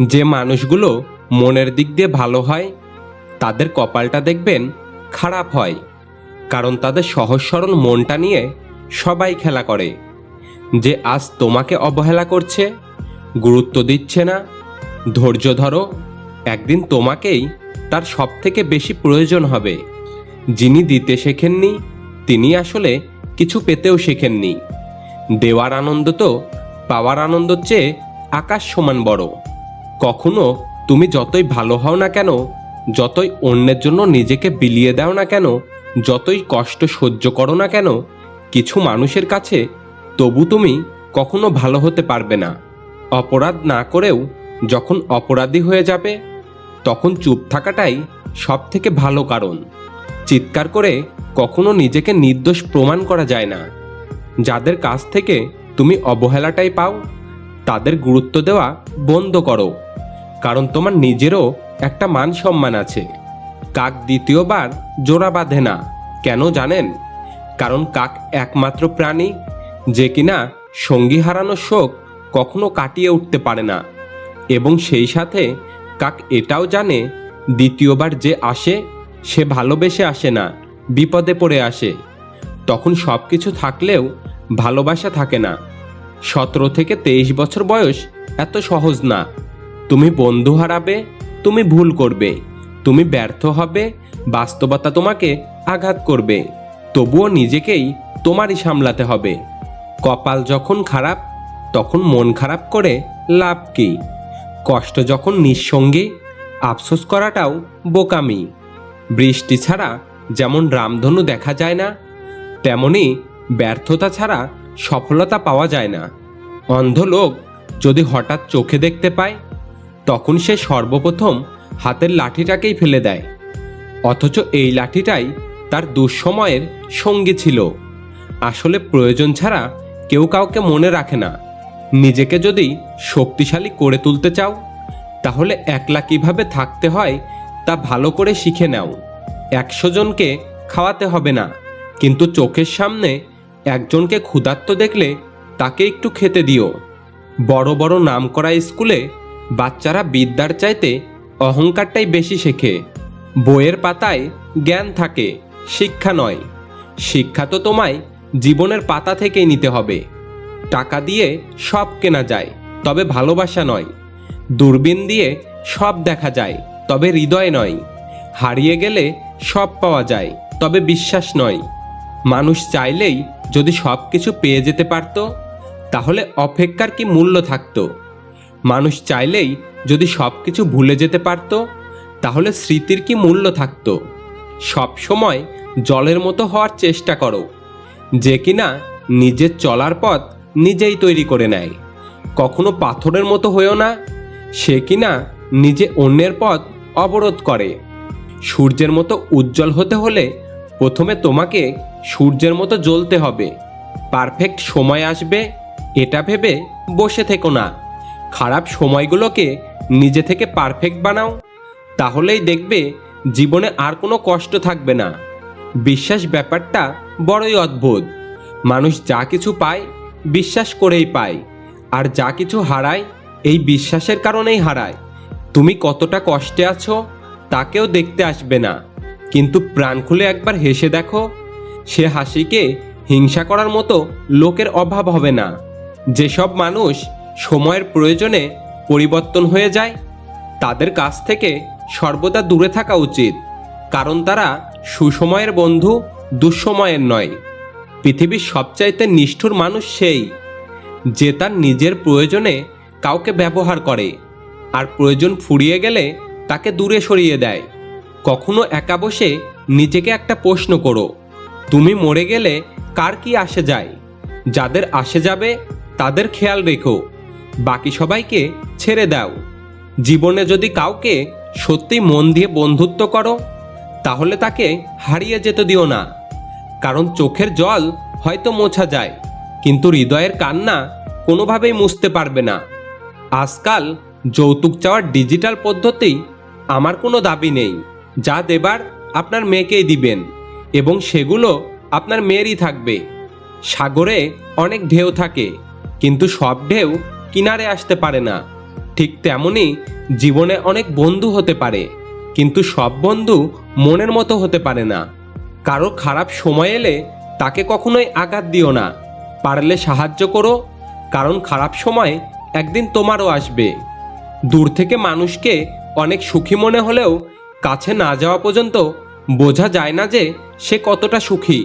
যে মানুষগুলো মনের দিক দিয়ে ভালো হয়, তাদের কপালটা দেখবেন খারাপ হয়, কারণ তাদের সহজ সরল মনটা নিয়ে সবাই খেলা করে। যে আজ তোমাকে অবহেলা করছে, গুরুত্ব দিচ্ছে না, ধৈর্য ধরো, একদিন তোমাকেই তার সব থেকে বেশি প্রয়োজন হবে। যিনি দিতে শেখেননি, তিনি আসলে কিছু পেতেও শেখেননি। দেওয়ার আনন্দ তো পাওয়ার আনন্দর চেয়ে আকাশ সমান বড়। কখনো তুমি যতই ভালো হও না কেন, যতই অন্যের জন্য নিজেকে বিলিয়ে দাও না কেন, যতই কষ্ট সহ্য করো না কেন, কিছু মানুষের কাছে তবু তুমি কখনো ভালো হতে পারবে না। অপরাধ না করেও যখন অপরাধী হয়ে যাবে, তখন চুপ থাকাটাই সব থেকে ভালো কারণ। চিৎকার করে কখনো নিজেকে নির্দোষ প্রমাণ করা যায় না। যাদের কাছ থেকে তুমি অবহেলাটাই পাও তাদের গুরুত্ব দেওয়া বন্ধ করো, কারণ তোমার নিজেরও একটা মান সম্মান আছে। কাক দ্বিতীয়বার জোড়া বাঁধে না, কেন জানেন? কারণ কাক একমাত্র প্রাণী, যে কিনা সঙ্গী হারানোর শোক কখনো কাটিয়ে উঠতে পারে না। এবং সেই সাথে কাক এটাও জানে, দ্বিতীয়বার যে আসে, সে ভালোবেসে আসে না, বিপদে পড়ে আসে। তখন সব কিছু থাকলেও ভালোবাসা থাকে না। সতেরো থেকে তেইশ বছর বয়স এত সহজ না। তুমি বন্ধু হারাবে, তুমি ভুল করবে, তুমি ব্যর্থ হবে, বাস্তবতা তোমাকে আঘাত করবে, তবুও নিজেকেই তোমারই সামলাতে হবে। কপাল যখন খারাপ, তখন মন খারাপ করে লাভ কি? কষ্ট যখন নিঃসঙ্গী, আফসোস করাটাও বোকামি। বৃষ্টি ছাড়া যেমন রামধনু দেখা যায় না, তেমনি ব্যর্থতা ছাড়া সফলতা পাওয়া যায় না। অন্ধ লোক যদি হঠাৎ চোখে দেখতে পায়, তখন সে সর্বপ্রথম হাতের লাঠিটাকেই ফেলে দেয়। অথচ এই লাঠিটাই তার দুঃসময়ের সঙ্গী ছিল। আসলে প্রয়োজন ছাড়া কেউ কাউকে মনে রাখে না। নিজেকে যদি শক্তিশালী করে তুলতে চাও, তাহলে একলা কীভাবে থাকতে হয় তা ভালো করে শিখে নাও। একশো জনকে খাওয়াতে হবে না, কিন্তু চোখের সামনে একজনকে ক্ষুধার্ত দেখলে তাকে একটু খেতে দিও। বড় বড় নামকরা স্কুলে বাচ্চারা বিদ্যার চাইতে অহংকারটাই বেশি শেখে। বইয়ের পাতায় জ্ঞান থাকে, শিক্ষা নয়। শিক্ষা তো তোমায় জীবনের পাতা থেকেই নিতে হবে। টাকা দিয়ে সব কেনা যায়, তবে ভালোবাসা নয়। দূরবীন দিয়ে সব দেখা যায়, তবে হৃদয় নয়। হারিয়ে গেলে সব পাওয়া যায়, তবে বিশ্বাস নয়। মানুষ চাইলেই যদি সব কিছু পেয়ে যেতে পারত, তাহলে অপেক্ষার কি মূল্য থাকতো? মানুষ চাইলেই যদি সব কিছু ভুলে যেতে পারত, তাহলে স্মৃতির কি মূল্য থাকতো? সব সময় জলের মতো হওয়ার চেষ্টা করো। যে কিনা নিজের চলার পথ নিজেই তৈরি করে নেয়। কখনো পাথরের মতো হয়েও না, সে কিনা নিজে অন্যের পথ অবরোধ করে। সূর্যের মতো উজ্জ্বল হতে হলে প্রথমে তোমাকে সূর্যের মতো জ্বলতে হবে। পারফেক্ট সময় আসবে, এটা ভেবে বসে থেকো না। খারাপ সময়গুলোকে নিজে থেকে পারফেক্ট বানাও। তাহলেই দেখবে জীবনে আর কোনো কষ্ট থাকবে না। বিশ্বাস ব্যাপারটা বড়ই অদ্ভুত। মানুষ যা কিছু পায়, বিশ্বাস করেই পায়। আর যা কিছু হারায়, এই বিশ্বাসের কারণেই হারায়। তুমি কতটা কষ্টে আছো, তাকেও দেখতে আসবে না। কিন্তু প্রাণ খুলে একবার হেসে দেখো সে হাসিকে হিংসা করার মতো লোকের অভাব হবে না। যেসব মানুষ সময়ের প্রয়োজনে পরিবর্তন হয়ে যায়, তাদের কাছ থেকে সর্বদা দূরে থাকা উচিত, কারণ তারা সুসময়ের বন্ধু, দুঃসময়ের নয়। পৃথিবীর সবচাইতে নিষ্ঠুর মানুষ সেই, যে তার নিজের প্রয়োজনে কাউকে ব্যবহার করে, আর প্রয়োজন ফুরিয়ে গেলে তাকে দূরে সরিয়ে দেয়। কখনো একা বসে নিজেকে একটা প্রশ্ন করো তুমি মরে গেলে কার কি আসে যায়? যাদের আসে যাবে, তাদের খেয়াল রেখো। বাকি সবাইকে ছেড়ে দাও। জীবনে যদি কাউকে সত্যি মন দিয়ে বন্ধুত্ব করো, তাহলে তাকে হারিয়ে যেতে দিও না। কারণ চোখের জল হয়তো মোছা যায়, কিন্তু হৃদয়ের কান্না কোনোভাবেই মুছতে পারবে না। আজকাল যৌতুক চাওয়ার ডিজিটাল পদ্ধতি আমার কোনো দাবি নেই। যা দেবার আপনার মেয়েকেই দিবেন। এবং সেগুলো আপনার মেয়েরই থাকবে। সাগরে অনেক ঢেউ থাকে, কিন্তু সব ঢেউ কিনারে আসতে পারে না। ঠিক তেমনই জীবনে অনেক বন্ধু হতে পারে, কিন্তু সব বন্ধু মনের মতো হতে পারে না। কারও খারাপ সময় এলে তাকে কখনোই আঘাত দিও না। পারলে সাহায্য করো, কারণ খারাপ সময় একদিন তোমারও আসবে। দূর থেকে মানুষকে অনেক সুখী মনে হলেও কাছে না যাওয়া পর্যন্ত বোঝা যায় না যে সে কতটা সুখী?